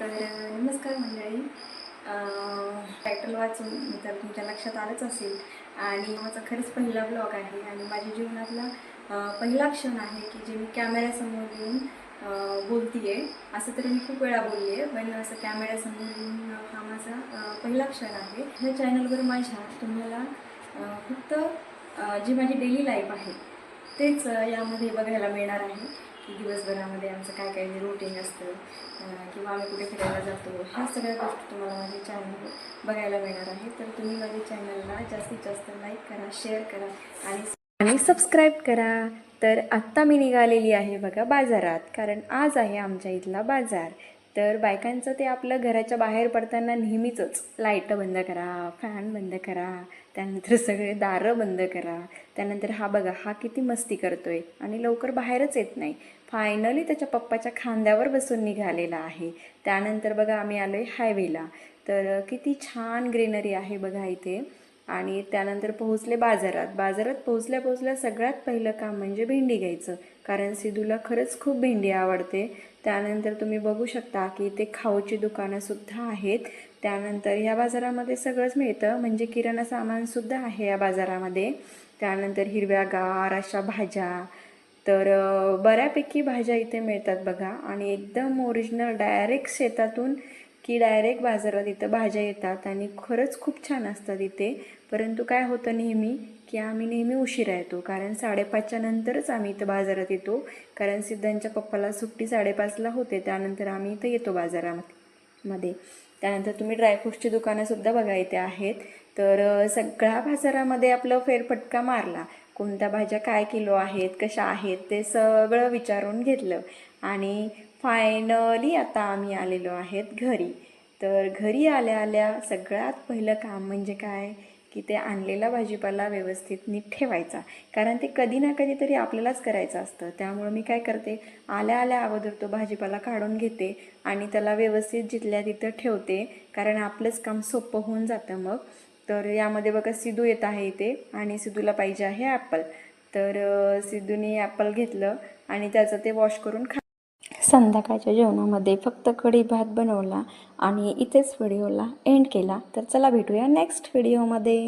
तर नमस्कार मंडळी. टायटल वाचून तर तुमच्या लक्षात आलंच असेल. आणि माझा खरंच पहिला ब्लॉग आहे आणि माझ्या जीवनातला पहिला क्षण आहे की जे मी कॅमेऱ्यासमोर येऊन बोलतीये. असं तरी मी खूप वेळा बोलली आहे पण असं कॅमेऱ्यासमोर येऊन हा माझा पहिला क्षण आहे. ह्या चॅनलवर माझ्या तुम्हाला फक्त जी माझी डेली लाईफ आहे तेच यामध्ये बघायला मिळणार आहे की दिवसभरामध्ये आमचं काय काय रुटीन असतं किंवा आम्ही कुठे फिरायला जातो. ह्या सगळ्या गोष्टी तुम्हाला माझ्या चॅनलवर बघायला मिळणार आहे तर तुम्ही माझ्या चॅनलला जास्तीत जास्त लाईक करा शेअर करा आणि आणि सबस्क्राईब करा. तर आत्ता मी निघालेली आहे बघा बाजारात कारण आज आहे आमच्या इथला बाजार. तर बायकांचं ते आपलं घराच्या बाहेर पडताना नेहमीचंच लाइट बंद करा फॅन बंद करा. त्यानंतर सगळे दारं बंद करा. त्यानंतर हा बघा हा किती मस्ती करतो आहे आणि लवकर बाहेरच येत नाही. फायनली त्याच्या पप्पाच्या खांद्यावर बसून निघालेला आहे. त्यानंतर बघा आम्ही आलो आहे हायवेला तर किती छान ग्रीनरी आहे बघा इथे. आणि त्यानंतर पोहोचले बाजारात. बाजारात पोहोचल्या पोहोचल्या सगळ्यात पहिलं काम म्हणजे भेंडी घ्यायचं. कारण सिधूला खरंच खूप भेंडी आवडते. त्यानंतर तुम्ही बघू शकता की इथे खाऊची दुकानंसुद्धा आहेत. त्यानंतर ह्या बाजारामध्ये सगळंच मिळतं. म्हणजे किराणा सामानसुद्धा आहे या बाजारामध्ये. त्यानंतर हिरव्यागार अशा भाज्या. तर बऱ्यापैकी भाज्या इथे मिळतात बघा. आणि एकदम ओरिजिनल डायरेक्ट शेतातून की डायरेक्ट बाजारात इथं भाज्या येतात आणि खरंच खूप छान असतात इथे. परंतु काय होतं नेहमी की आम्ही नेहमी उशिरा येतो कारण साडेपाचच्या नंतरच आम्ही इथं बाजारात येतो. कारण सिद्धांच्या पप्पाला सुट्टी साडेपाचला होते त्यानंतर आम्ही इथं येतो बाजारामध्ये. मध्ये त्यानंतर तुम्ही ड्रायफ्रूटची दुकानंसुद्धा बघा इथे आहेत. तर सगळ्या बाजारामध्ये आपलं फेरफटका मारला. कोणत्या भाज्या काय किलो आहेत कशा आहेत ते सगळं विचारून घेतलं. आणि फायनली आता आम्ही आलेलो आहेत घरी. तर घरी आल्या आल्या सगळ्यात पहिलं काम म्हणजे काय? की ते आणलेला भाजीपाला व्यवस्थित नीट ठेवायचा. कारण ते कधी ना कधी तरी आपल्यालाच करायचं असतं. त्यामुळं मी काय करते? आल्या आल्या अगोदर तो भाजीपाला काढून घेते आणि त्याला व्यवस्थित जिथल्या तिथं ठेवते. कारण आपलंच काम सोपं होऊन जातं मग. तर यामध्ये बघा सिद्धू येत आहे इथे आणि सिद्धूला पाहिजे आहे ॲपल. तर सिद्धूनी सिद्धूने ॲपल घेतलं आणि त्याचं ते वॉश करून खा संध्याकाळच्या जेवणामध्ये फक्त कढी भात बनवला आणि इथेच व्हिडिओला एंड केला. तर चला भेटूया नेक्स्ट व्हिडिओमध्ये.